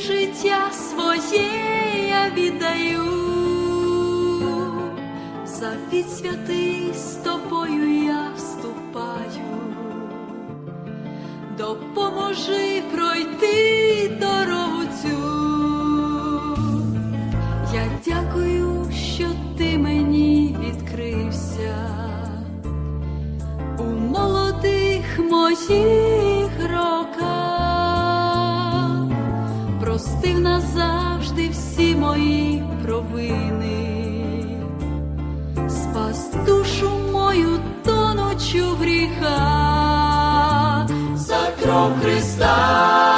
життя своє я віддаю, завіт святий з тобою я вступаю, допоможи пройти дорогу цю. Я дякую, що ти мені відкрився. У молодих моїх роках, простив назавжди всі мої провини, спас душу мою тонучу в гріха, за кров Христа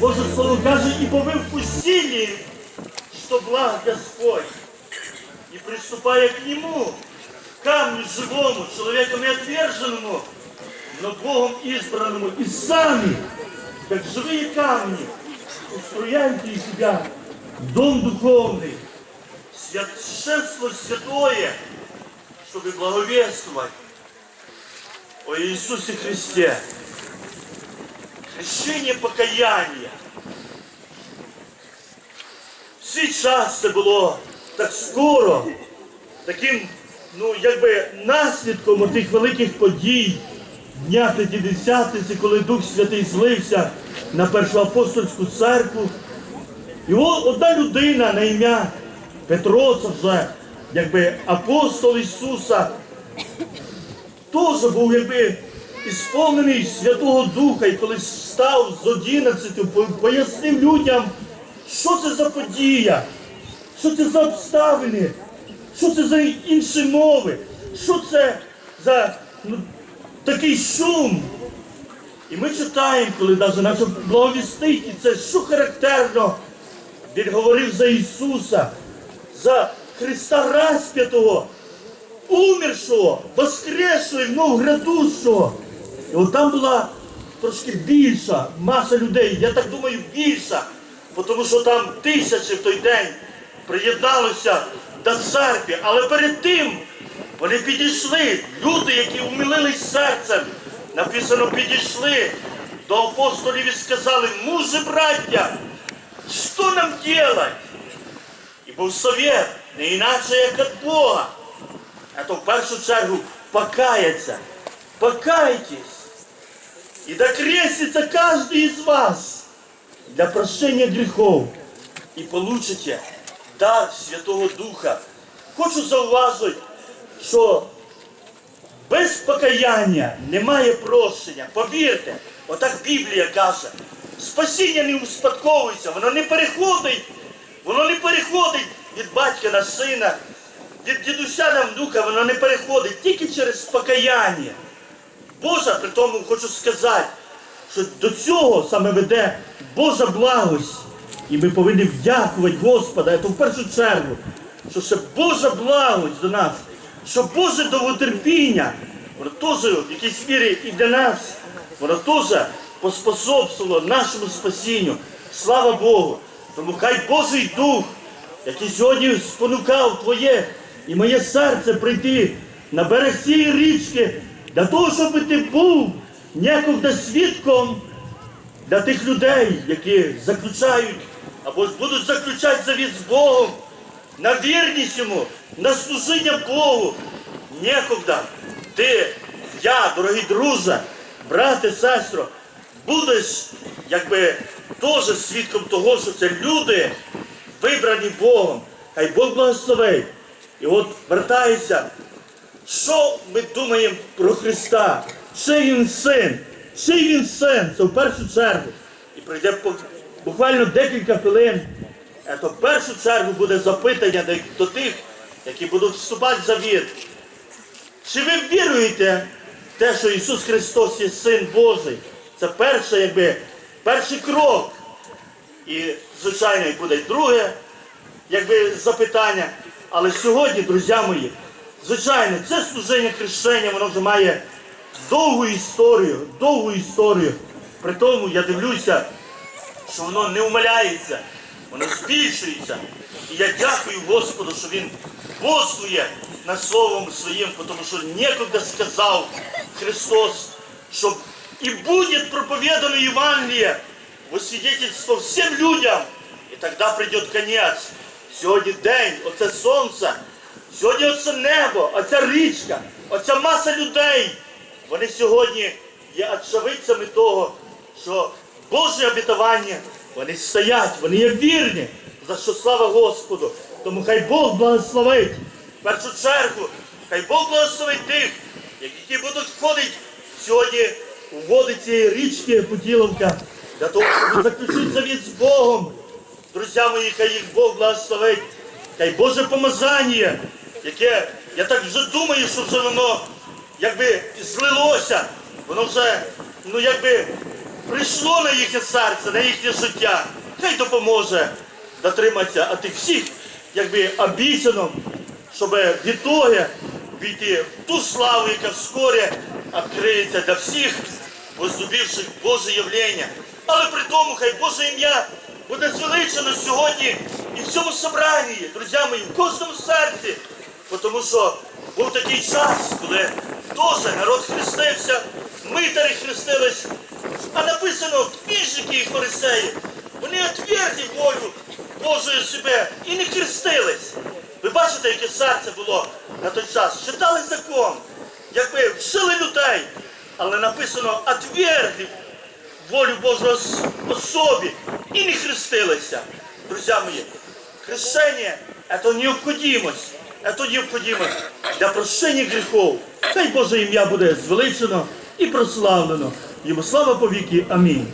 Боже Слово каже, и вы впустили, что благ Господь. И приступая к Нему, камню живому, человеком и отверженному, но Богом избранному, и сами, как живые камни, устрояете из себя дом духовный, священство святое, чтобы благовествовать о Иисусе Христе. Хрещення покаяння. В свій час це було так скоро, таким, ну, якби наслідком тих великих подій Дня П'ятидесятниці, коли Дух Святий злився на першу апостольську церкву. І одна людина на ім'я Петро, це вже якби апостол Ісуса, теж був якби ісповнений Святого Духа, і коли став з 11, по- пояснив людям, що це за подія, що це за обставини, що це за інші мови, що це за ну, такий шум. І ми читаємо, коли навіть наче благовістить, і це що характерно, він говорив за Ісуса, за Христа Расп'ятого, умершого, воскресшого і вновь грядущого. І от там була трошки більша маса людей, я так думаю, більша, тому що там тисячі в той день приєдналися до церкви, але перед тим вони підійшли, люди, які умилились серцем, написано, підійшли до апостолів і сказали, мужи, браття, що нам делать? І був совет, не інакше, як від Бога. А то в першу чергу покаяться. Покайтесь. И докрестится каждый из вас для прощения грехов. И получите дар Святого Духа. Хочу зауважити, що без покаяння немає прощення. Повірте, отак Біблія каже. Спасіння не успадковується, воно не переходить, воно не переходить від батька на сина, від дідуся на внука, воно не переходить тільки через покаяння. Божа, при тому хочу сказати, що до цього саме веде Божа благость. І ми повинні вдякувати Господа, це в першу чергу, що це Божа благость до нас, що Боже довготерпіння, воно теж в якійсь мірі і для нас, воно теж поспособствувало нашому спасінню. Слава Богу! Тому хай Божий Дух, який сьогодні спонукав твоє і моє серце прийти на берег цієї річки, для того, щоб ти був некогда свідком для тих людей, які заключають або ж будуть заключати завіт з Богом, на вірність йому, на служіння Богу. Некогда ти, я, дорогий друже, брате, сестро, будеш якби теж свідком того, що це люди, вибрані Богом. Хай Бог благословить. І от вертаюся, що ми думаємо про Христа? чий він син, чий він син, це в першу чергу. І пройде по- буквально декілька хвилин. Е, То в першу чергу буде запитання до- тих, які будуть вступати в завіт. Чи ви віруєте в те, що Ісус Христос є Син Божий? Це перше, якби, перший крок. І, звичайно, буде друге, якби запитання. Але сьогодні, друзі мої, звичайно, це служення хрещення, воно вже має довгу історію, довгу історію. При тому я дивлюся, що воно не умаляється, воно збільшується. І я дякую Господу, що Він боствує над Словом Своїм, тому що некогда сказав Христос, що і буде проповідано Євангеліє во всім людям, і тоді прийде кінець. Сьогодні день, оце сонце, сьогодні оце небо, оця річка, оця маса людей. Вони сьогодні є очевидцями того, що Боже обітування, вони стоять, вони є вірні, за що слава Господу. Тому хай Бог благословить. В першу чергу, хай Бог благословить тих, які будуть входити сьогодні у води цієї річки Путіловка, для того, щоб заключити завіт з Богом. Друзі мої, хай їх Бог благословить. Хай Боже помазання, яке, я так вже думаю, що вже воно якби злилося, воно вже, ну якби прийшло на їхнє серце, на їхнє життя. Хай допоможе дотриматися, а тих всіх, якби обіцяно, щоб відтоги війти в ту славу, яка вскоре відкриється для всіх, возлюбивших Боже явлення. Але при тому, хай Боже ім'я буде звеличено сьогодні і в цьому собранні, друзі мої, в кожному серці. Тому що був такий час, коли теж народ хрестився, митарі хрестились, а написано книжники і фарисеї. Вони отвергли волю Божою себе і не хрестились. Ви бачите, яке серце було на той час. Читали закон, якби вшили людей, але написано отвергли волю Божу особі і не хрестилися. Друзі мої, хрещение – это необходимость. Это необходимость для прощення гріхов. Хай Боже ім'я буде звеличено і прославлено. Йому слава повіки. Амінь.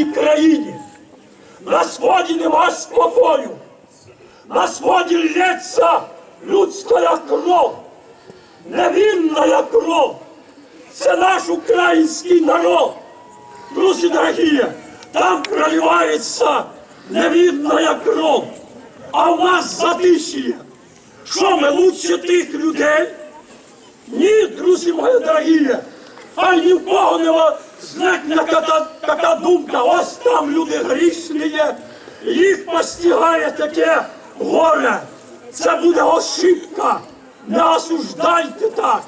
Нашій країні. На сході нема спокою. На сході лється людська кров, невинна кров. Це наш український народ. Друзі дорогі, там проливається невинна кров, а в нас затишіє. Що ми лучше тих людей? Ні, друзі мої дорогі, хай ні в кого не зникне така, така думка, ось там люди грішні є, їх постигає таке горе. Це буде ошибка. Не осуждайте так.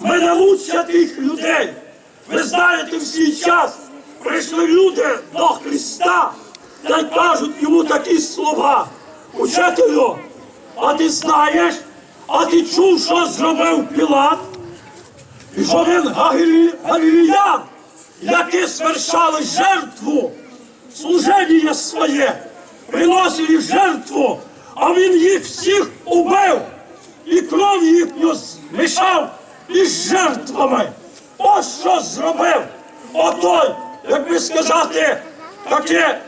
Ми не лучше тих людей. Ви знаєте, в свій час прийшли люди до Христа та й кажуть йому такі слова. Учителю, а ти знаєш, а ти чув, що зробив Пілат? І що він галілі- галіліян, які свершали жертву, служення своє, приносили жертву, а він їх всіх убив і кров їхню змішав із жертвами. Ось що зробив отой, як би сказати, таке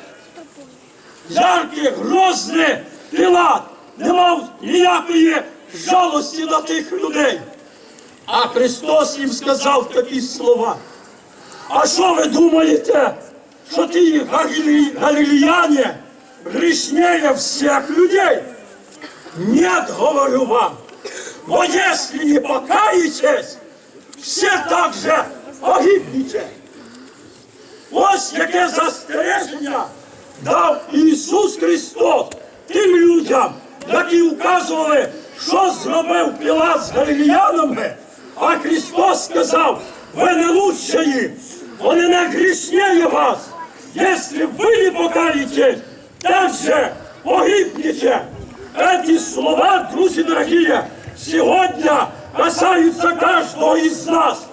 ярке, грозне Пілат, не мав ніякої жалості на тих людей. А Христос їм сказав такі слова. А що ви думаєте, що ті галілі- галілеяне грешнее всех людей? Нет, говорю вам. Но если не покаетесь, все так же погибнете. Ось яке застереження дав Ісус Христос тим людям, які указували, що зробив Пілат з галілеянами, а Христос сказав, ви не лучші, вони не грішніє вас. Если вы не покаетесь, так же погибнете. Эти слова, друзья дорогие, сегодня касаются каждого из нас.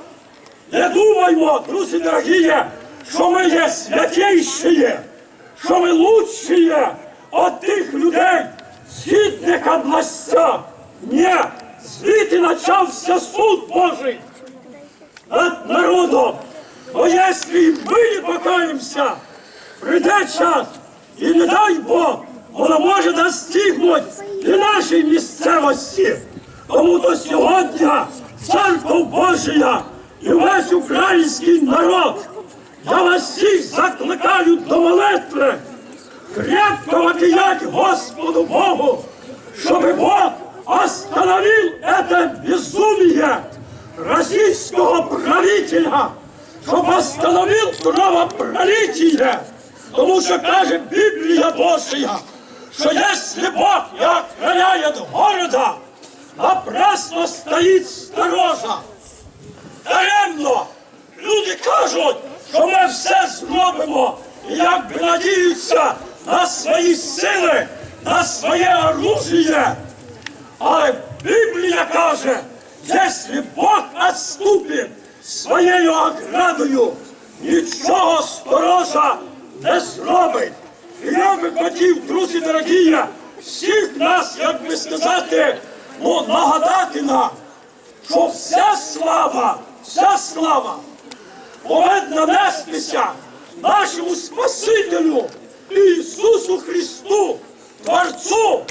Не думаймо, друзі дорогі, що ми є святіші, що ми лучші від тих людей в східних областях. Ні, звідти почався суд Божий над народом. Бо якщо ми не покаємося, прийде час, і не дай Бог, воно може достигнути і нашої місцевості. Тому до сьогодні церква Божія і весь український народ. Я вас всіх закликаю до молитви, крепко вопиять Господу Богу, чтобы Бог остановил это безумие российского правителя, чтобы остановил кровопролитие, потому что каже Библия Божия, что если Бог не охраняет города, напрасно стоит сторожа. Даремно люди кажуть, що ми все зробимо, і якби надіються на свої сили, на своє оружие. Але Біблія каже, якщо Бог відступить своєю оградою, нічого сторожа не зробить. І я би хотів, друзі дорогі, всіх нас, як би сказати, ну, нагадати нам, що вся слава, вся слава повинна нестися нашому Спасителю Ісусу Христу, Творцу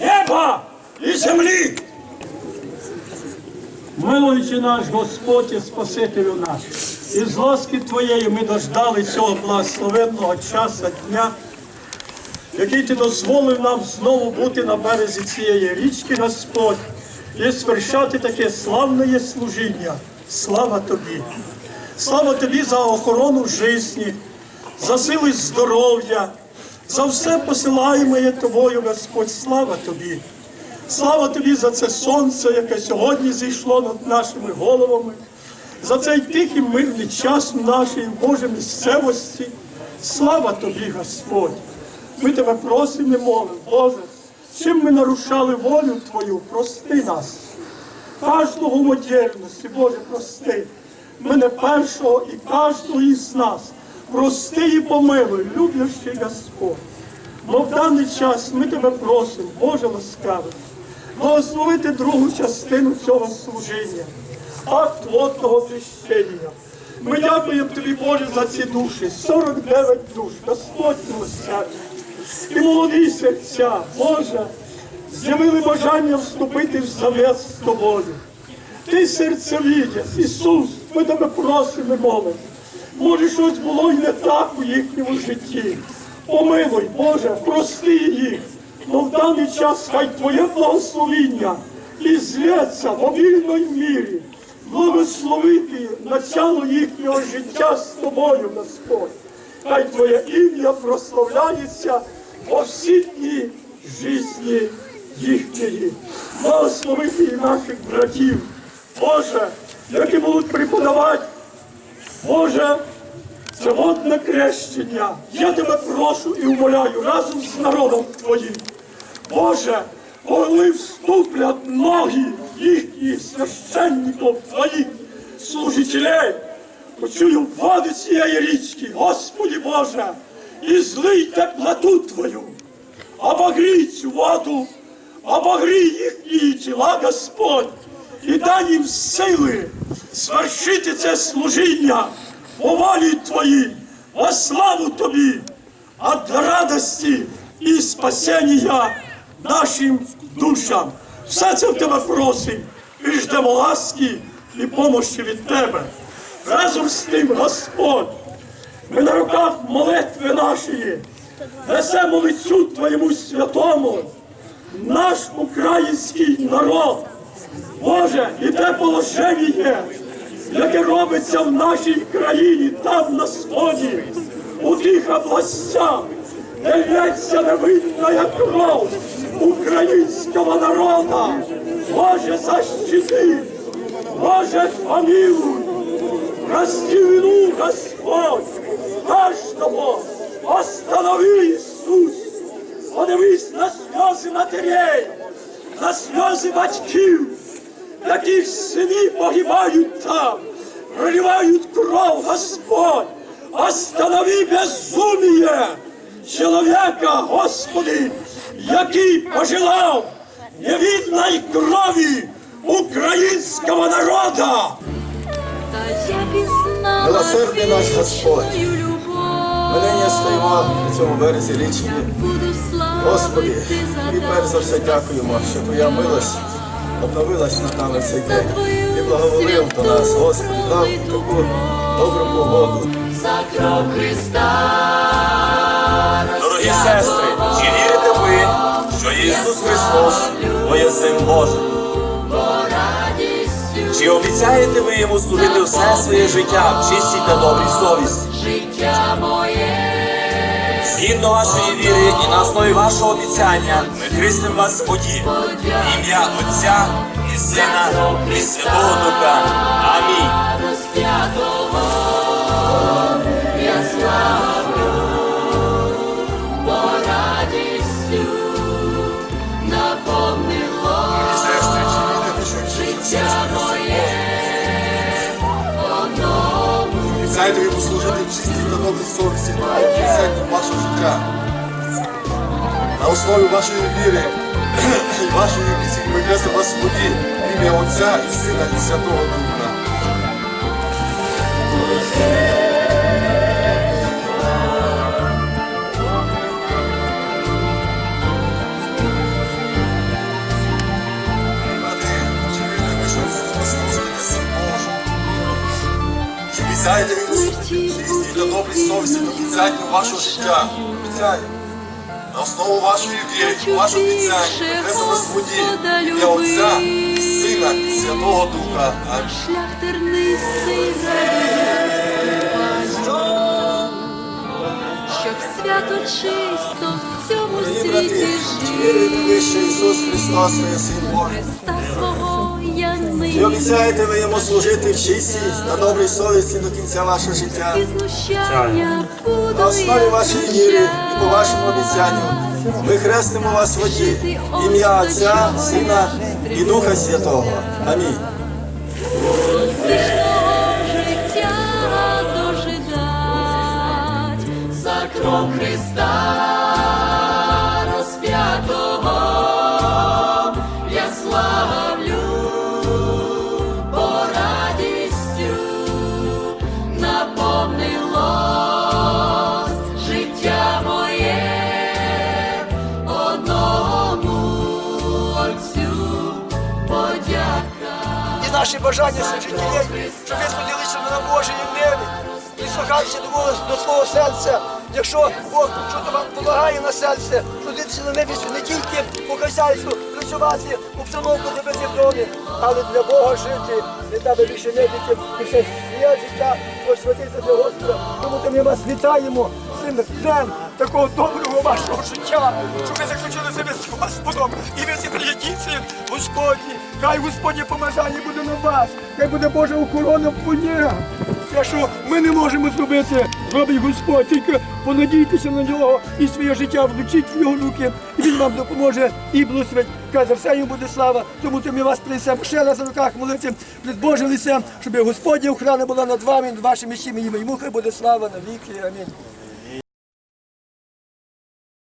неба і землі. Милуючи наш Господь і Спасителю наш, і з ласки Твоєї ми дождали цього благословенного часу дня, який ти дозволив нам знову бути на березі цієї річки, Господь, і свершати таке славне служіння. Слава тобі! Слава тобі за охорону житті, за сили здоров'я, за все посилаємо тобою, Господь. Слава тобі! Слава тобі за це сонце, яке сьогодні зійшло над нашими головами, за цей тихий мирний час в нашій Божій місцевості. Слава тобі, Господь! Ми тебе просимо, молимо, Боже, чим ми нарушали волю Твою, прости нас. Кожного в Боже, прости. Мене першого і кожного із нас. Прости і помилуй, люблячий Господь. Но в даний час ми тебе просимо, Боже ласкавий, благословити другу частину цього служіння, акт водного хрещення. Ми дякуємо тобі, Боже, за ці душі, 49 душ, Господь милосердний. І молоді серця, Боже, з'явили бажання вступити в завет з тобою. Ти серцевідець, Ісус, ми тебе просимо молимо. Може, щось було й не так у їхньому житті. Помилуй, Боже, прости їх. Но в даний час хай Твоє благословіння і зляться в обільної мірі. Благословити начало їхнього життя з тобою, Господь. Хай Твоє ім'я прославляється во всі дні житті їхньої. Благословити і наших братів, Боже, які будуть преподавати Боже, це водне крещення. Я тебе прошу і умоляю разом з народом твоїм. Боже, коли вступлять ноги їхніх священників твоїх, служителей, почую води цієї річки, Господи Боже, і злий теплоту Твою. Обогрій цю воду, обогрій їхні тіла, Господь, і дай їм сили звершити це служіння по волі Твоїй, во славу Тобі, а для радості і спасення нашим душам. Все це в Тебе просим і ждемо ласки і помощі від Тебе. Разом з тим, Господь, ми на руках молитви нашої несемо лицю Твоєму святому, наш український народ. Боже, і те положення, яке робиться в нашій країні, там на сході, у тих областях, де лється невинна кров українського народу. Боже, защити, Боже, помилуй, прости вину, Господь, каждого, останови, Ісус, подивись на сльози матерей, на сльози батьків, яких сини погибають там, проливають кров, Господь, останови безумие чоловіка, Господи, який пожелав невідної крові українського народу. Та я пізнала Милосердний наш Господь. Ми нині стоїмо на цьому березі річки. Господи, і перш за все дякуємо, що Твоя милость обновилась над нами цей день. І благоволив до нас, Господи, дав таку добру погоду. За кров Христа. Дорогі сестри, чи вірите ви, що Ісус Христос твоє Син Божий? Чи обіцяєте ви йому служити все своє життя в чистій та добрій совісті? життя моє. Згідно вашої віри і на основі вашого обіцяння ми хрестимо вас. В Ім'я Отця і Сина і Святого Духа. Амінь. Обіцяйте йому служити чистій та добрій совісті на кінця вашого життя. На основі вашої віри і вашої ми хрестимо вас воді ім'я Отця і Сина і Святого Духа. Обіцяєте ви чистій та добрій совісті до кінця вашого життя? Обіцяю. На основу вашої віри вашого обіцяння хрестимо вас в ім'я Отця, і Сина і Святого Духа. Шлях тернистий щоб свято чисто в цьому світі жити. Ісус Христос Син Божий? Христа свого нині обіцяєте ви йому служити в чистій та добрій совісті до кінця вашого життя? і На основі вашої віри і по вашому обіцянню ми хрестимо вас в воді ім'я Отця, Сина і Духа Святого. Амінь. Христа наші бажання все життєві, щоб ви сходилися на Божої милі. Прислухайтеся до свого серця. Якщо Бог щось вам допомагає на серце, трудитися на небі не тільки по хазяйству, працювати, обстановку в домі, але для Бога жити, не тебе більше медиків, і все своє життя посвятити для Господа. Тому то ми вас вітаємо цим днем такого доброго вашого життя, щоб ви заключили себе з Господом і ви зібрали діти Господні. Хай Господнє помазання буде на вас, хай буде Божа охорона в понях. Те, що ми не можемо зробити, зробить Господь, тільки понадійтеся на нього і своє життя влучіть в його руки, і він вам допоможе і благословить. Хай за все йому буде слава. Тому то ми вас принесемо ще раз на руках молитися лицем, щоб Господня охорона була над вами, над вашими сім'ями. Йому хай буде слава на віки. Амінь.